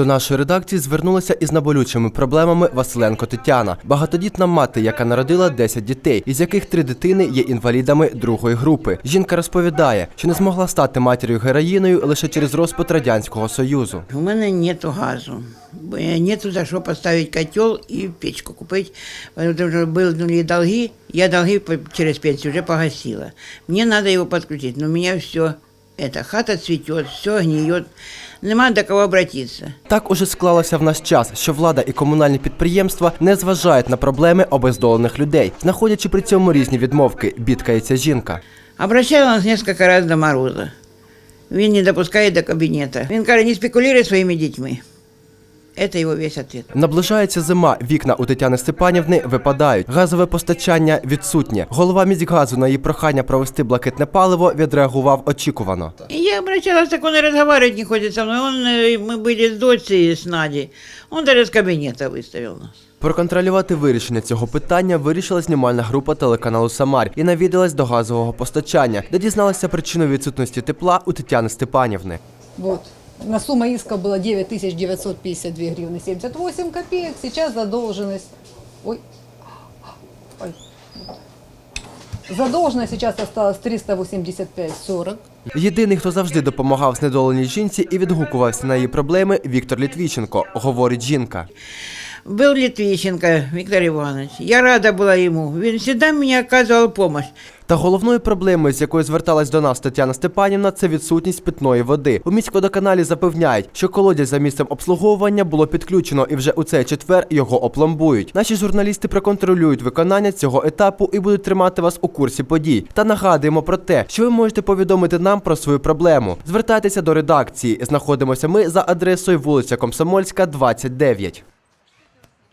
До нашої редакції звернулася із наболючими проблемами Василенко Тетяна, багатодітна мати, яка народила 10 дітей, із яких три дитини є інвалідами другої групи. Жінка розповідає, що не змогла стати матір'ю героїною лише через розпад радянського союзу. У мене нету газу. Б- Нету за що поставити котел і печку купити. Потому що були долги, я долги через пенсию вже погасила. Мне надо его подключить, но у меня все, это, хата цветет, все гниет, нема до кого обратиться. Так уже склалося в наш час, що влада і комунальні підприємства не зважають на проблеми обездолених людей, знаходячи при цьому різні відмовки, бідкається жінка. Обращала нас несколько разів до Мороза. Він не допускає до кабінета. Він каже, не спекулюй своїми дітьми. Это его весь ответ. Наближається зима. Вікна у Тетяни Степанівни випадають. Газове постачання відсутнє. Голова міськгазу на її прохання провести блакитне паливо відреагував очікувано. И Я обращалась, так он и разговаривать не хочет со мной. Он, э, мы были с дочей, с Надей. Он даже с кабинета выставил нас. Проконтролювати вирішення цього питання вирішила знімальна група телеканалу Самар і навідалась до газового постачання, де дізналася причину відсутності тепла у Тетяни Степанівни. Вот. на сумма иска была 9952 гривны 78 копеек. Сейчас задолженность... Ой. Ой. Задолженность сейчас осталась 385,40. Єдиний, хто завжди допомагав знедоленій жінці і відгукувався на її проблеми, Віктор Літвіченко, говорить жінка Был Литвищенко Виктор Иванович. Я рада была ему. Он всегда мне оказывал помощь. Та головною проблемою, з якою зверталась до нас Тетяна Степанівна, це відсутність питної води. У міськводоканалі запевняють, що колодязь за місцем обслуговування було підключено, і вже у цей четвер його опломбують. Наші журналісти проконтролюють виконання цього етапу і будуть тримати вас у курсі подій. Та нагадуємо про те, що ви можете повідомити нам про свою проблему. Звертайтеся до редакції. Знаходимося ми за адресою вулиця Комсомольська, 29.